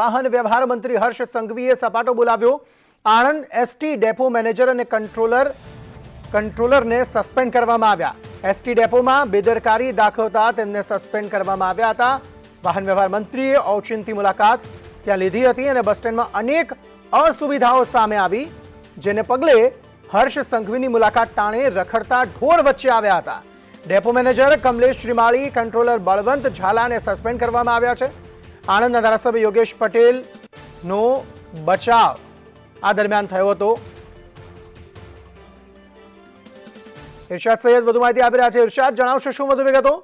વાહન વ્યવહાર મંત્રી હર્ષ સંઘવીએ સપાટો બોલાવ્યો. આણંદ એસટી ડેપો મેનેજર અને કંટ્રોલર, કંટ્રોલરને સસ્પેન્ડ કરવામાં આવ્યા. એસટી ડેપોમાં બેદરકારી દાખવતા તેમને સસ્પેન્ડ કરવામાં આવ્યા હતા. વાહન વ્યવહાર મંત્રીએ ઔચિંતી મુલાકાત ત્યાં લીધી હતી અને બસ સ્ટેન્ડમાં અનેક અસુવિધાઓ સામે આવી, જેને પગલે હર્ષ સંઘવીની મુલાકાત ટાણે રખડતા ઢોર વચ્ચે આવ્યા હતા. Depot manager Kamlesh Shrimali, controller Balwant ઝાલાને suspend કરવામાં આવ્યા છે. આણંદના ધારાસભ્ય યોગેશ પટેલનો બચાવ આ દરમિયાન થયો હતો. ઇરશાદ સૈયદ વધુ માહિતી આપી રહ્યા છે. ઇરશાદ, જણાવશો શું વધુ વિગતો?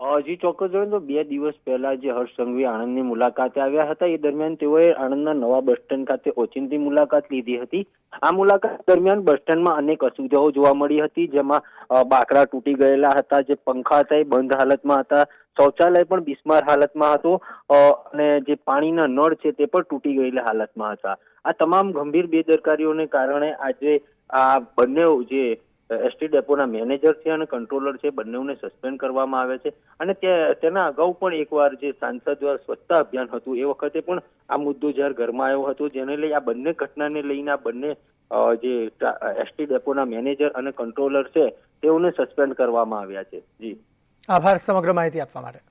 અ, જી ચોક્કસ જોઈએ તો બે દિવસ પહેલા જે હર્ષ સંઘવી આણંદની મુલાકાતે આવ્યા હતા એ દરમિયાન તેઓએ આણંદના નવા બસ સ્ટેન્ડ ખાતે ઓચિંતી મુલાકાત લીધી હતી. આ મુલાકાત દરમિયાન બસ સ્ટેન્ડમાં અનેક અસુવિધાઓ જોવા મળી હતી જેમાં બાકડા તૂટી ગયેલા હતા જે પંખા હતા એ બંધ હાલતમાં હતા શૌચાલય પણ બિસ્માર હાલતમાં હતો અને જે પાણીના નળ છે તે પણ તૂટી ગયેલા હાલતમાં હતા. આ તમામ ગંભીર બેદરકારીઓને કારણે આજે આ બંને જે એસટી ડેપોના મેનેજર છે અને કંટ્રોલર છે. બંનેઓને સસ્પેન્ડ કરવામાં આવે છે. અને તેના અગાઉ પણ એકવાર જે સાંસદ દ્વારા સ્વચ્છતા અભિયાન હતું, એ વખતે પણ આ મુદ્દો જ્યારે ગરમાયો હતો, જેને લઈ આ બંને ઘટનાને લઈને આ બંને જે એસટી ડેપોના મેનેજર અને કંટ્રોલર છે, તેઓને સસ્પેન્ડ કરવામાં આવ્યા છે. જી. આભાર સમગ્ર માહિતી આપવા માટે.